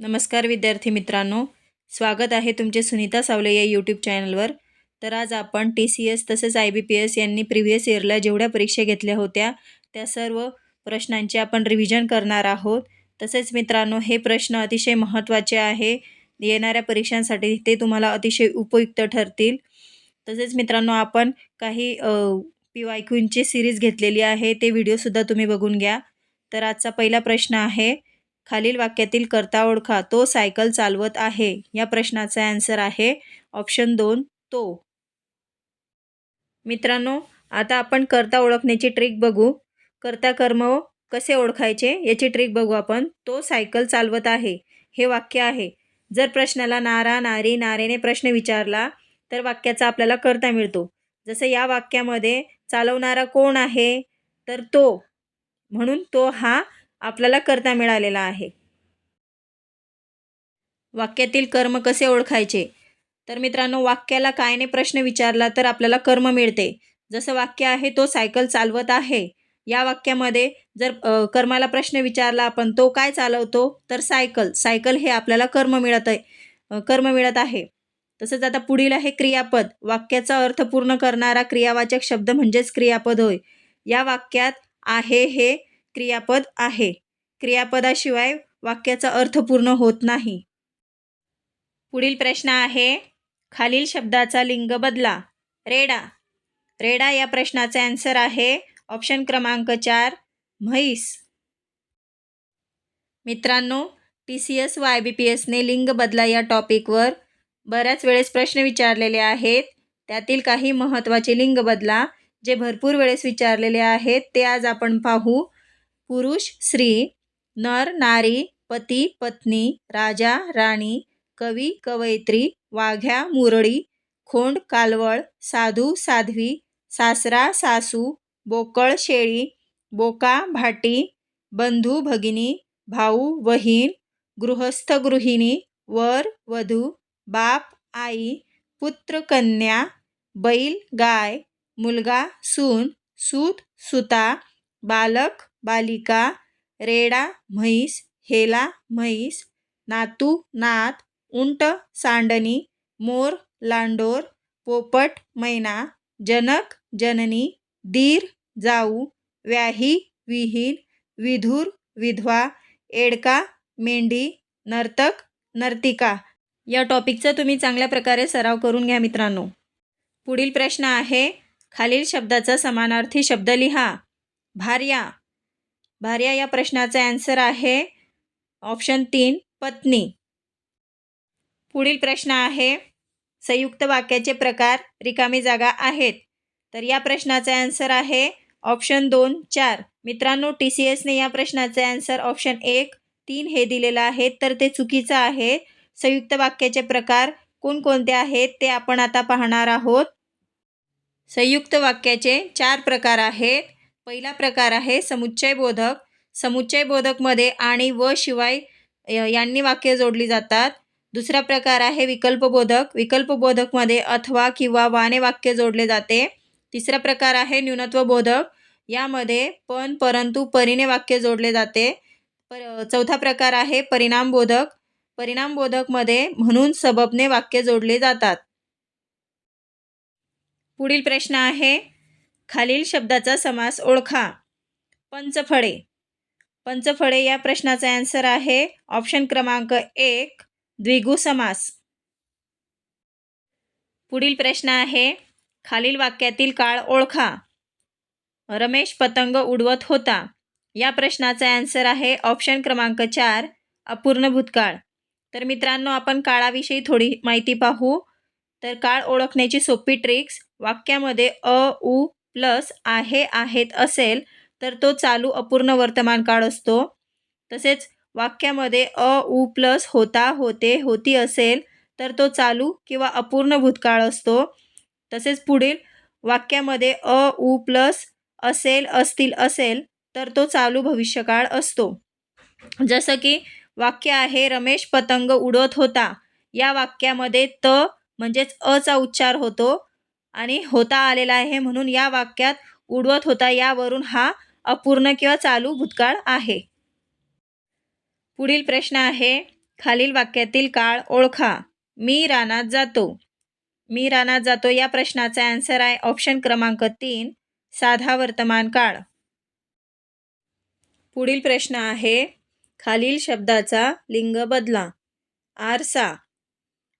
नमस्कार विद्यार्थी मित्रांनो. स्वागत आहे तुमचे सुनीता सावले या यूट्यूब चॅनलवर तर आज आपण टी सी एस तसेच आय बी पी एस यांनी प्रिव्हियस इयरला जेवढ्या परीक्षा घेतल्या होत्या त्या सर्व प्रश्नांचे आपण रिव्हिजन करणार आहोत. तसेच मित्रांनो हे प्रश्न अतिशय महत्त्वाचे आहे. येणाऱ्या परीक्षांसाठी ते तुम्हाला अतिशय उपयुक्त ठरतील. तसेच मित्रांनो आपण काही पी वाय क्यूंची सिरीज घेतलेली आहे ते व्हिडिओसुद्धा तुम्ही बघून घ्या. तर आजचा पहिला प्रश्न आहे खालील वाक्यातील कर्ता ओळखा तो सायकल चालवत आहे. या प्रश्नाचा ॲन्सर आहे ऑप्शन दोन तो. मित्रांनो आता आपण कर्ता ओळखण्याची ट्रिक बघू. कर्ता कर्म कसे ओळखायचे? याची ट्रिक बघू आपण. तो सायकल चालवत आहे. हे वाक्य आहे. जर प्रश्नाला नारा नारी नारेने प्रश्न विचारला तर वाक्याचा आपल्याला कर्ता मिळतो. जसं या वाक्यामध्ये चालवणारा कोण आहे? तर तो. म्हणून तो हा आपल्याला कर्ता मिळालेला आहे. वाक्यातील कर्म कसे ओळखायचे? तर मित्रांनो वाक्याला कायने प्रश्न विचारला तर आपल्याला कर्म मिळते. जसं वाक्य आहे तो सायकल चालवत आहे. या वाक्यामध्ये जर कर्माला प्रश्न विचारला आपण तो काय चालवतो? तर सायकल. सायकल हे आपल्याला कर्म मिळत आहे कर्म मिळत आहे. तसंच आता पुढील आहे क्रियापद. वाक्याचा अर्थ पूर्ण करणारा क्रियावाचक शब्द म्हणजेच क्रियापद होय. या वाक्यात आहे हे क्रियापद आहे. क्रियापदाशिवाय वाक्याचा अर्थ पूर्ण होत नाही. पुढील प्रश्न आहे खालील शब्दाचा लिंग बदला. रेडा. रेडा या प्रश्नाचे आन्सर आहे ऑप्शन क्रमांक चार म्हैस. मित्रांनो टी सी एस व आय बी पी एसने लिंग बदला या टॉपिकवर बऱ्याच वेळेस प्रश्न विचारलेले आहेत. त्यातील काही महत्त्वाचे लिंग बदला जे भरपूर वेळेस विचारलेले आहेत ते आज आपण पाहू. पुरुष स्त्री नर नारी पती पत्नी राजा राणी कवी कवयित्री वाघ्या मुरळी खोंड कालवळ साधू साध्वी सासरा सासू बोकळ शेळी बोका भाटी बंधू भगिनी भाऊ वहीण गृहस्थ गृहिणी वर वधू बाप आई पुत्र कन्या बैल गाय मुलगा सून सूत सुता बालक बालिका रेडा म्हैस हेला म्हैस नातू नात उंट सांडणी मोर लांडोर पोपट मैना जनक जननी दीर जाऊ व्याही विहीन विधूर विधवा एडका मेंढी नर्तक नर्तिका. या टॉपिकचा तुम्ही चांगल्या प्रकारे सराव करून घ्या मित्रांनो. पुढील प्रश्न आहे खालील शब्दाचा समानार्थी शब्द लिहा. भार्या भार्या या प्रश्नाचा ॲन्सर आहे ऑप्शन तीन पत्नी. पुढील प्रश्न आहे संयुक्त वाक्याचे प्रकार रिकामी जागा आहेत. तर या प्रश्नाचा ॲन्सर आहे ऑप्शन दोन चार. मित्रांनो टी सी एसने या प्रश्नाचे ॲन्सर ऑप्शन एक तीन हे दिलेलं आहे. तर ते चुकीचं आहे. संयुक्त वाक्याचे प्रकार कोणकोणते आहेत ते आपण आता पाहणार आहोत. संयुक्त वाक्याचे चार प्रकार आहेत. पहिला प्रकार आहे समुच्चय बोधक. समुच्चय बोधकमध्ये आणि व शिवाय यांनी वाक्य जोडली जातात. दुसरा प्रकार आहे विकल्पबोधक विकल्पबोधकमध्ये अथवा किंवा वाने वाक्य जोडले जाते. तिसरा प्रकार आहे न्यूनत्व बोधक. यामध्ये पण परंतु परीने वाक्य जोडले जाते. पर चौथा प्रकार आहे परिणामबोधक परिणामबोधकमध्ये म्हणून सबबने वाक्य जोडले जातात. पुढील प्रश्न आहे खालील शब्दाचा समास ओळखा. पंचफळे. पंचफळे या प्रश्नाचा आन्सर आहे. ऑप्शन क्रमांक एक द्विगु समास. पुढील प्रश्न आहे. खालील वाक्यातील काळ ओळखा. रमेश पतंग उडवत होता. या प्रश्नाचा आन्सर आहे. ऑप्शन क्रमांक चार अपूर्ण भूतकाळ. तर मित्रांनो आपण काळाविषयी थोडी माहिती पाहू. तर काळ ओळखण्याची सोपी ट्रिक्स वाक्यामध्ये अ उ प्लस आहे आहेत असेल तर तो चालू अपूर्ण वर्तमान काळ असतो. तसेच वाक्यामध्ये अ उ प्लस होता होते होती असेल तर तो चालू किंवा अपूर्ण भूतकाळ असतो. तसेच पुढील वाक्यामध्ये अ उ प्लस असेल असतील असेल तर तो चालू भविष्यकाळ असतो. जसं की वाक्य आहे रमेश पतंग उडवत होता. या वाक्यामध्ये त म्हणजेच अचा उच्चार होतो. आणि होता आलेला आहे म्हणून या वाक्यात उडवत होता. यावरून हा अपूर्ण किंवा चालू भूतकाळ आहे. पुढील प्रश्न आहे. खालील वाक्यातील काळ ओळखा. मी रानात जातो. मी रानात जातो. या प्रश्नाचा ॲन्सर आहे ऑप्शन क्रमांक तीन साधा वर्तमान काळ. पुढील प्रश्न आहे. खालील शब्दाचा लिंग बदला. आरसा.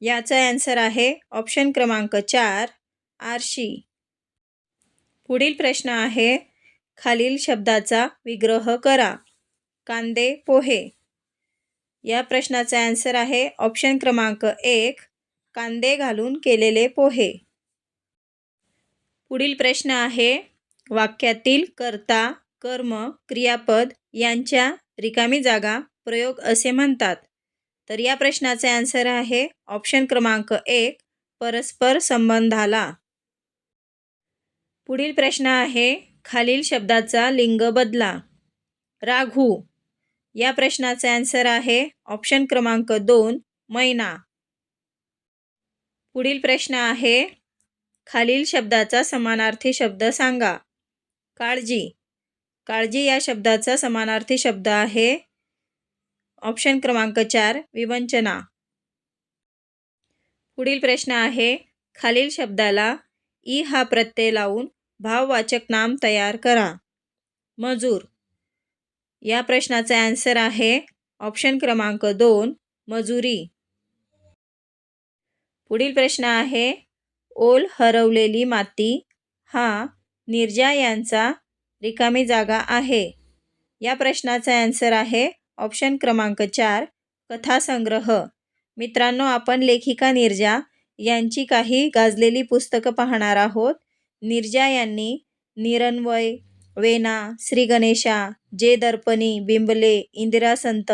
याचा ॲन्सर आहे ऑप्शन क्रमांक चार आरशी. पुढील प्रश्न आहे खालील शब्दाचा विग्रह करा. कांदे पोहे. या प्रश्नाचा ॲन्सर आहे ऑप्शन क्रमांक एक कांदे घालून केलेले पोहे. पुढील प्रश्न आहे वाक्यातील कर्ता कर्म क्रियापद यांच्या रिकामी जागा प्रयोग असे म्हणतात. तर या प्रश्नाचे ॲन्सर आहे ऑप्शन क्रमांक एक परस्पर संबंधाला. पुढील प्रश्न आहे खालील शब्दाचा लिंग बदला. राघू या प्रश्नाचे आन्सर आहे ऑप्शन क्रमांक दोन मैना. पुढील प्रश्न आहे खालील शब्दाचा समानार्थी शब्द सांगा. काळजी काळजी या शब्दाचा समानार्थी शब्द आहे. ऑप्शन क्रमांक चार विवंचना. पुढील प्रश्न आहे खालील शब्दाला ई हा प्रत्यय लावून भाववाचक नाम तयार करा. मजूर. या प्रश्नाचा आन्सर आहे ऑप्शन क्रमांक दोन मजुरी. पुढील प्रश्न आहे ओल हरवलेली माती हा निर्जा यांचा रिकामी जागा आहे. या प्रश्नाचा आन्सर आहे ऑप्शन क्रमांक चार कथासंग्रह. मित्रांनो आपण लेखिका निर्जा यांची काही गाजलेली पुस्तकं पाहणार आहोत. निर्जा यांनी निरन्वय वेना श्री गणेशा जे दर्पणी बिंबले इंदिरा संत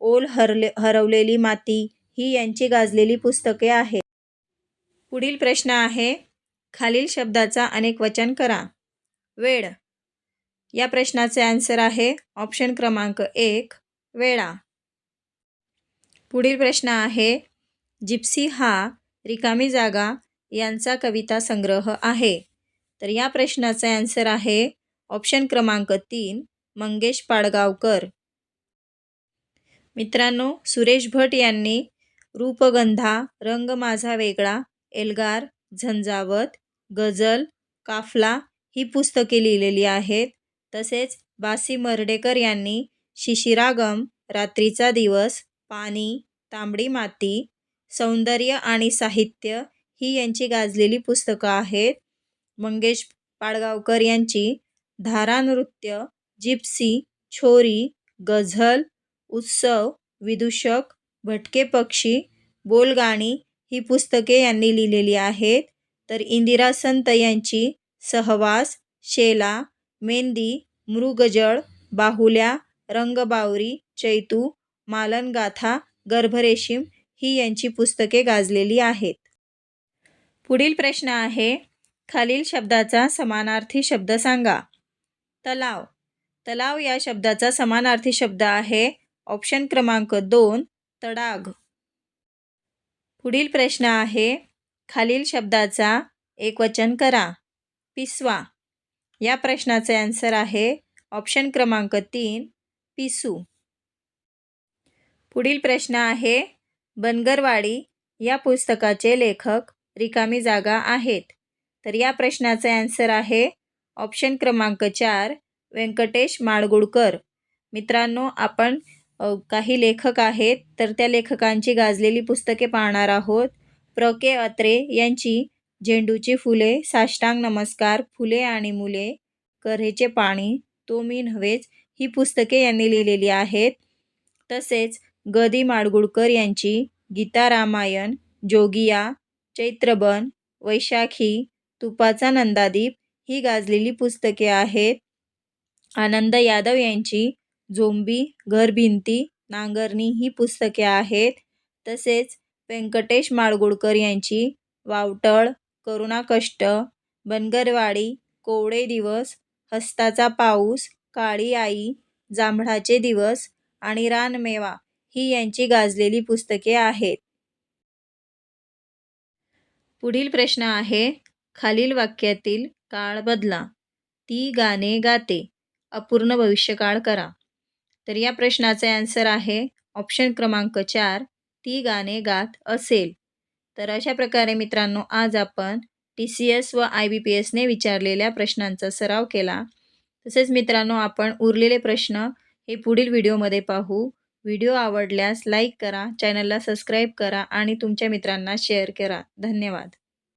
ओल हरले हरवलेली माती ही यांची गाजलेली पुस्तके आहेत. पुढील प्रश्न आहे खालील शब्दाचा अनेक वचन करा. वेळ. या प्रश्नाचे आन्सर आहे ऑप्शन क्रमांक एक वेळा. पुढील प्रश्न आहे जिप्सी हा रिकामी जागा यांचा कविता संग्रह आहे. तर या प्रश्नाचा ॲन्सर आहे ऑप्शन क्रमांक तीन मंगेश पाडगावकर. मित्रांनो सुरेश भट यांनी रूपगंधा रंग माझा वेगळा एल्गार झंझावत गझल काफला ही पुस्तके लिहिलेली आहेत. तसेच बासी मर्डेकर यांनी शिशिरागम रात्रीचा दिवस पाणी तांबडी माती सौंदर्य आणि साहित्य ही यांची गाजलेली पुस्तकं आहेत. मंगेश पाडगावकर यांची धारानृत्य जिप्सी छोरी गझल उत्सव विदूषक भटके पक्षी बोलगाणी ही पुस्तके यांनी लिहिलेली आहेत. तर इंदिरा संत यांची सहवास शेला मेंदी मृगजळ बाहुल्या रंगबावरी चैतू मालनगाथा गर्भरेशीम ही यांची पुस्तके गाजलेली आहेत. पुढील प्रश्न आहे खालील शब्दाचा समानार्थी शब्द सांगा. तलाव. तलाव या शब्दाचा समानार्थी शब्द आहे. ऑप्शन क्रमांक दोन तडाग. पुढील प्रश्न आहे खालील शब्दाचा एकवचन करा. पिसवा. या प्रश्नाचे आन्सर आहे ऑप्शन क्रमांक तीन पिसू. पुढील प्रश्न आहे बनगरवाडी या पुस्तकाचे लेखक रिकामी जागा आहेत. तर या प्रश्नाचे ॲन्सर आहे ऑप्शन क्रमांक चार व्यंकटेश माळगुडकर. मित्रांनो आपण काही लेखक आहेत तर त्या लेखकांची गाजलेली पुस्तके पाहणार आहोत. प्र. के. अत्रे यांची झेंडूची फुले साष्टांग नमस्कार फुले आणि मुले कऱ्हेचे पाणी तो मी नव्हेच ही पुस्तके यांनी लिहिलेली आहेत. तसेच ग दी माडगुळकर यांची गीता रामायण जोगिया चैत्रबन वैशाखी तुपाचा नंदादीप ही गाजलेली पुस्तके आहेत. आनंद यादव यांची झोंबी घरभिंती नांगरणी ही पुस्तके आहेत. तसेच व्यंकटेश माडगुळकर यांची वावटळ करुणाकष्ट बनगरवाडी कोवळे दिवस हस्ताचा पाऊस काळी आई जांभळाचे दिवस आणि रानमेवा ही यांची गाजलेली पुस्तके आहेत. पुढील प्रश्न आहे खालील वाक्यातील काळ बदला. ती गाणे गाते. अपूर्ण भविष्यकाळ करा. तर या प्रश्नाचे आन्सर आहे ऑप्शन क्रमांक चार ती गाणे गात असेल. तर अशा प्रकारे मित्रांनो आज आपण टी सी एस व आय बी पी एसने विचारलेल्या प्रश्नांचा सराव केला. तसेच मित्रांनो आपण उरलेले प्रश्न हे पुढील व्हिडिओमध्ये पाहू. व्हिडिओ आवडल्यास लाईक करा चॅनलला सबस्क्राईब करा आणि तुमच्या मित्रांना शेअर करा. धन्यवाद.